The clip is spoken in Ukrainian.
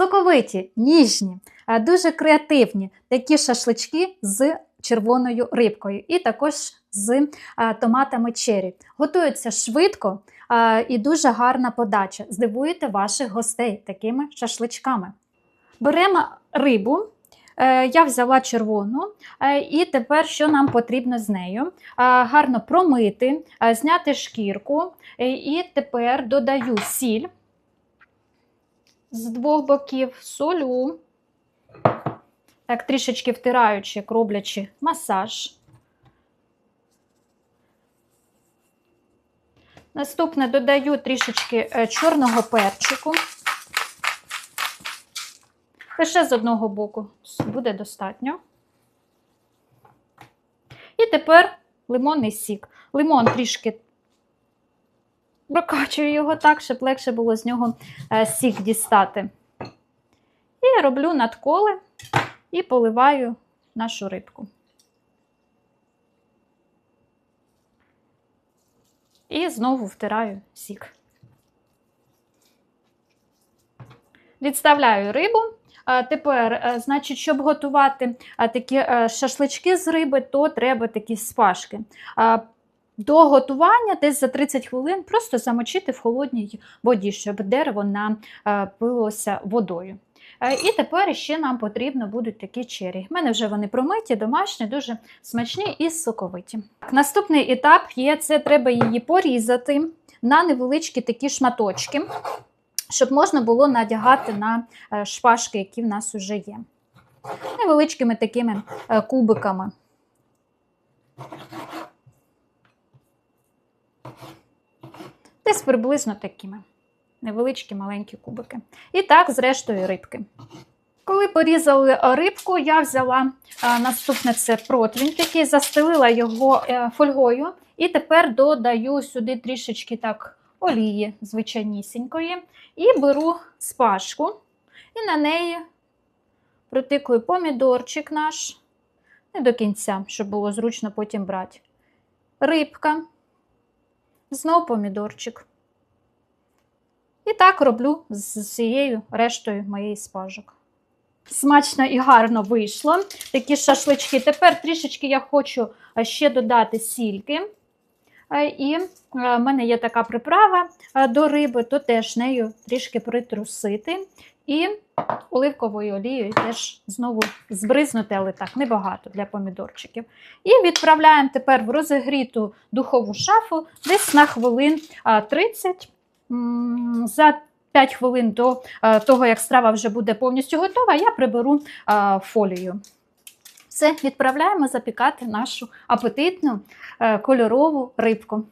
Соковиті, ніжні, дуже креативні такі шашлички з червоною рибкою і також з томатами чері. Готуються швидко і дуже гарна подача. Здивуєте ваших гостей такими шашличками. Беремо рибу. Е, Я взяла червону, е, і тепер що нам потрібно з нею? Гарно промити, зняти шкірку, е, і тепер додаю сіль з двох боків, солю, так трішечки втираючи, роблячи масаж. Наступне додаю трішечки е, чорного перчику. Лише з одного боку буде достатньо. І тепер лимонний сік. Лимон трішки прокачую його так, щоб легше було з нього е, сік дістати. І роблю надколи і поливаю нашу рибку. І знову втираю сік. Відставляю рибу. Тепер, е, значить, щоб готувати такі е, шашлички з риби, то треба такі спашки. До готування десь за 30 хвилин просто замочити в холодній воді, щоб дерево напилося водою. Е, І тепер ще нам потрібно будуть такі чері. У мене вже вони промиті, домашні, дуже смачні і соковиті. Наступний етап є: це треба її порізати на невеличкі такі шматочки щоб можна було надягати на е, шпажки, які в нас вже є. Невеличкими такими е, кубиками. Десь приблизно такими. Невеличкі маленькі кубики. І так, з рештою рибки. Коли порізали е, рибку, я взяла е, наступне це противень такий, застелила його е, фольгою, і тепер додаю сюди трішечки так олії звичайнісінької, і беру спашку, і на неї протикую помідорчик наш, не до кінця, щоб було зручно потім брати. Рибка, знов помідорчик. І так роблю з цією рештою моєї спажок. Смачно і гарно вийшло. Такі шашлички. Тепер трішечки я хочу ще додати сільки. Е, І е, в мене є така приправа е, до риби, то теж нею трішки притрусити. І оливковою олією теж знову збризнути, але так, небагато для помідорчиків. І відправляємо тепер в розігріту духову шафу десь на хвилин 30. За 5 хвилин до того, як страва вже буде повністю готова, я приберу фолію. Все, відправляємо запікати нашу апетитну е, кольорову рибку.